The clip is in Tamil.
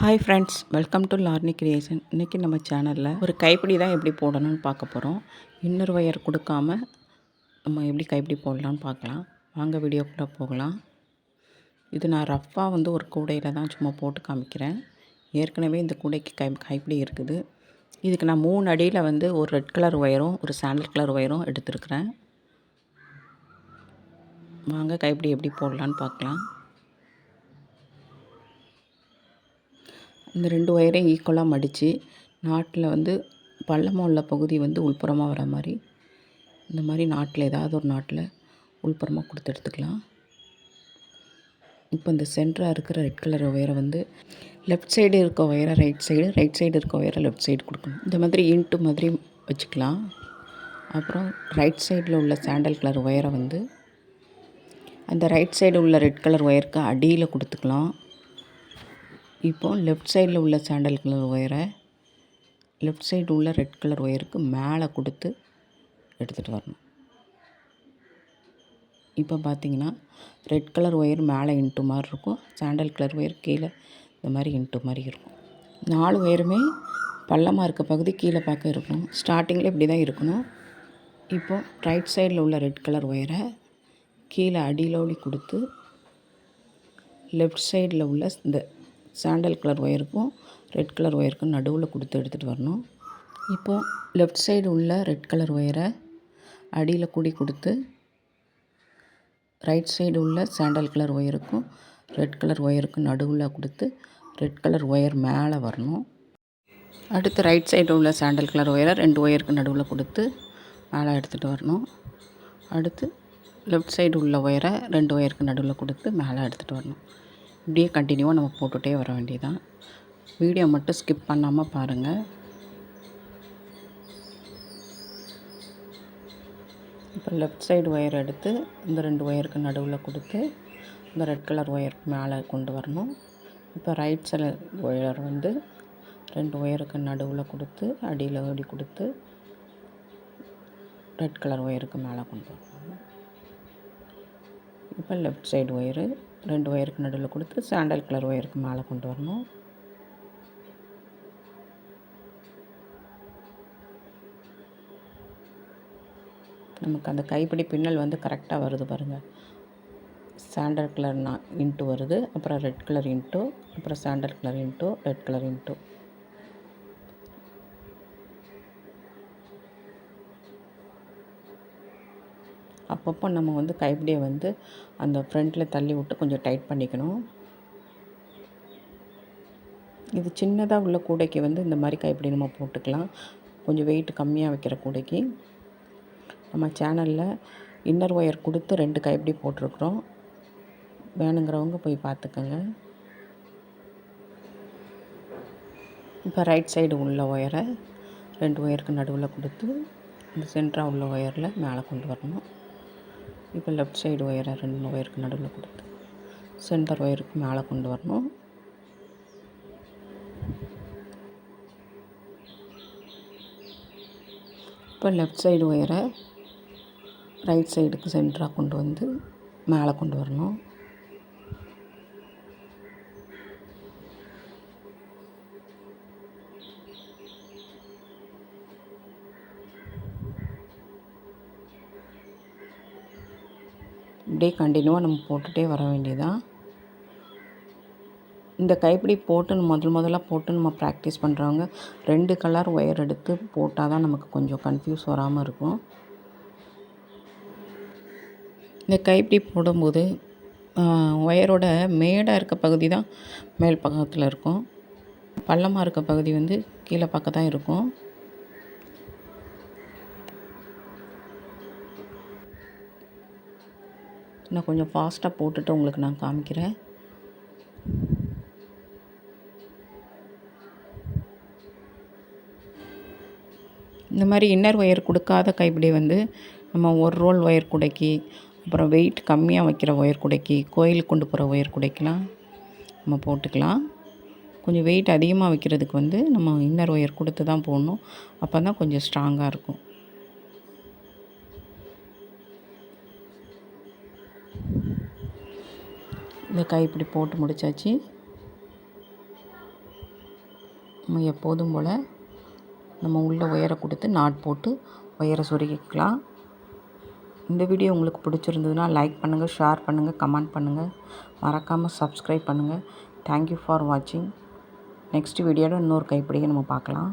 Hi friends welcome to Larni creation இன்றைக்கி நம்ம சேனலில் ஒரு கைப்பிடி தான் எப்படி போடணும்னு பார்க்க போகிறோம் இன்னொரு ஒயர் கொடுக்காம நம்ம எப்படி கைப்பிடி போடலான்னு பார்க்கலாம். வாங்க வீடியோக்குள்ளே போகலாம். இது நான் ரஃப்பாக வந்து ஒரு கூடையில் தான் சும்மா போட்டு காமிக்கிறேன். ஏற்கனவே இந்த கூடைக்கு கை கைப்பிடி இருக்குது. இதுக்கு நான் மூணு அடியில் வந்து ஒரு ரெட் கலர் ஒயரும் ஒரு சாண்டல் கலர் ஒயரும் எடுத்துருக்குறேன். வாங்க கைப்பிடி எப்படி போடலான்னு பார்க்கலாம். இந்த ரெண்டு ஒயரையும் ஈக்குவலாக மடித்து நாட்டில் வந்து பள்ளமாக உள்ள பகுதி வந்து உள்புறமாக வர மாதிரி இந்த மாதிரி நாட்டில் ஏதாவது ஒரு நாட்டில் உள்புறமாக கொடுத்து எடுத்துக்கலாம். இப்போ இந்த சென்டராக இருக்கிற ரெட் கலர் ஒயரை வந்து லெஃப்ட் சைடு இருக்க ஒயரை ரைட் சைடு ரைட் சைடு இருக்க ஒயரை லெஃப்ட் சைடு கொடுக்கணும். இந்த மாதிரி இன்ட்டு மாதிரி வச்சுக்கலாம். அப்புறம் ரைட் சைடில் உள்ள சாண்டல் கலர் ஒயரை வந்து அந்த ரைட் சைடு உள்ள ரெட் கலர் ஒயருக்கு அடியில் கொடுத்துக்கலாம். இப்போது லெஃப்ட் சைடில் உள்ள சாண்டல் கலர் ஒயரை லெஃப்ட் சைடு உள்ள ரெட் கலர் ஒயருக்கு மேலே கொடுத்து எடுத்துகிட்டு வரணும். இப்போ பார்த்தீங்கன்னா ரெட் கலர் ஒயர் மேலே இன்ட்டு மாதிரி இருக்கும் சாண்டல் கலர் ஒயர் கீழே இந்த மாதிரி இன்ட்டு மாதிரி இருக்கும். நாலு ஒயருமே பள்ளமாக இருக்க பகுதி கீழே பார்க்க இருக்கணும். ஸ்டார்டிங்கில் இப்படி தான் இருக்கணும். இப்போது ரைட் சைடில் உள்ள ரெட் கலர் ஒயரை கீழே அடியிலோடி கொடுத்து லெஃப்ட் சைடில் உள்ள இந்த சாண்டல் கலர் ஒயருக்கும் ரெட் கலர் ஒயருக்கும் நடுவில் கொடுத்து எடுத்துகிட்டு வரணும். இப்போது லெஃப்ட் சைடு உள்ள ரெட் கலர் ஒயரை அடியில் கூடி கொடுத்து ரைட் சைடு உள்ள சாண்டல் கலர் ஒயருக்கும் ரெட் கலர் ஒயருக்கும் நடுவில் கொடுத்து ரெட் கலர் ஒயர் மேலே வரணும். அடுத்து ரைட் சைடு உள்ள சாண்டல் கலர் ஒயரை ரெண்டு ஒயருக்கு நடுவில் கொடுத்து மேலே எடுத்துகிட்டு வரணும். அடுத்து லெஃப்ட் சைடு உள்ள ஒயரை ரெண்டு ஒயருக்கு நடுவில் கொடுத்து மேலே எடுத்துகிட்டு வரணும். இப்படியே கண்டினியூவாக நம்ம போட்டுகிட்டே வர வேண்டியதான் வீடியோ மட்டும் ஸ்கிப் பண்ணாமல் பாருங்கள் இப்போ லெஃப்ட் சைடு ஒயர் எடுத்து இந்த ரெண்டு ஒயருக்கு நடுவில் கொடுத்து இந்த ரெட் கலர் ஒயர் மேலே கொண்டு வரணும். இப்போ ரைட் சைடு ஒயர் வந்து ரெண்டு ஒயருக்கு நடுவில் கொடுத்து அடியில் ஓடி கொடுத்து ரெட் கலர் ஒயருக்கு மேலே கொண்டு வரணும். இப்போ லெஃப்ட் சைடு ஒயரு ரெண்டு ஒயருக்கு நடுவில் கொடுத்து சாண்டல் கலர் ஒயருக்கு மேலே கொண்டு வரணும். நமக்கு அந்த கைப்பிடி பின்னல் வந்து கரெக்டாக வருது பாருங்கள் சாண்டல் கலர் நான் இன்ட்டு வருது. அப்புறம் ரெட் கலர் இன்ட்டு அப்புறம் sandal colour into red colour into அப்பப்போ நம்ம வந்து கைப்பிடியை வந்து அந்த ஃப்ரண்ட்டில் தள்ளி விட்டு கொஞ்சம் டைட் பண்ணிக்கணும். இது சின்னதாக உள்ள கூடைக்கு வந்து இந்த மாதிரி கைப்பிடி நம்ம போட்டுக்கலாம். கொஞ்சம் வெயிட் கம்மியாக வைக்கிற கூடைக்கு. நம்ம சேனலில் இன்னர் ஒயர் கொடுத்து ரெண்டு கைப்பிடி போட்டிருக்குறோம். வேணுங்கிறவங்க போய் பார்த்துக்கோங்க. இப்போ ரைட் சைடு உள்ள ஒயரை ரெண்டு ஒயருக்கு நடுவில் கொடுத்து இந்த சென்டராக உள்ள ஒயரில் மேலே கொண்டு வரணும். இப்போ லெஃப்ட் சைடு ஒயரை ரெண்டு ஒயருக்கு நடுவில் கொடுத்து சென்டர் ஒயருக்கு மேலே கொண்டு வரணும். இப்போ லெஃப்ட் சைடு ஒயரை ரைட் சைடுக்கு சென்டராக கொண்டு வந்து மேலே கொண்டு வரணும். இப்படியே கண்டினியூவாக நம்ம போட்டுகிட்டே வர வேண்டியதான் இந்த கைப்பிடி போட்டு முதல் முதலாக போட்டு நம்ம ப்ராக்டிஸ் பண்ணுறவங்க ரெண்டு கலர் ஒயர் எடுத்து போட்டால் தான் நமக்கு கொஞ்சம் கன்ஃபியூஸ் வராமல் இருக்கும். இந்த கைப்பிடி போடும்போது ஒயரோட மேடாக இருக்க பகுதி தான் மேல் பக்கத்தில் இருக்கும். பள்ளமாக இருக்க பகுதி வந்து கீழே பக்கம் தான் இருக்கும். நான் கொஞ்சம் ஃபாஸ்ட்டாக போட்டுட்டு உங்களுக்கு நான் காமிக்கிறேன். இந்த மாதிரி இன்னர் ஒயர் கொடுக்காத கைப்பிடி வந்து நம்ம ஒரு ரோல் ஒயர் குடைக்கி அப்புறம் வெயிட் கம்மியாக வைக்கிற ஒயர் குடைக்கி கோயிலுக்கு கொண்டு போகிற ஒயர் குடைக்கலாம். நம்ம போட்டுக்கலாம். கொஞ்சம் வெயிட் அதிகமாக வைக்கிறதுக்கு வந்து நம்ம இன்னர் ஒயர் கொடுத்து தான் போடணும். அப்போ தான் கொஞ்சம் ஸ்ட்ராங்காக இருக்கும். இந்த காய் இப்படி போட்டு முடித்தாச்சு நம்ம எப்போதும் போல் நம்ம உள்ள ஒயரை கொடுத்து நாட் போட்டு ஒயரை சொருகிக்கலாம். இந்த வீடியோ உங்களுக்கு பிடிச்சிருந்ததுன்னா லைக் பண்ணுங்கள் ஷேர் பண்ணுங்கள் கமெண்ட் பண்ணுங்கள் மறக்காமல் சப்ஸ்கிரைப் பண்ணுங்கள் தேங்க்யூ ஃபார் வாட்சிங் நெக்ஸ்ட் வீடியோவில் இன்னொரு கைப்பிடியை நம்ம பார்க்கலாம்.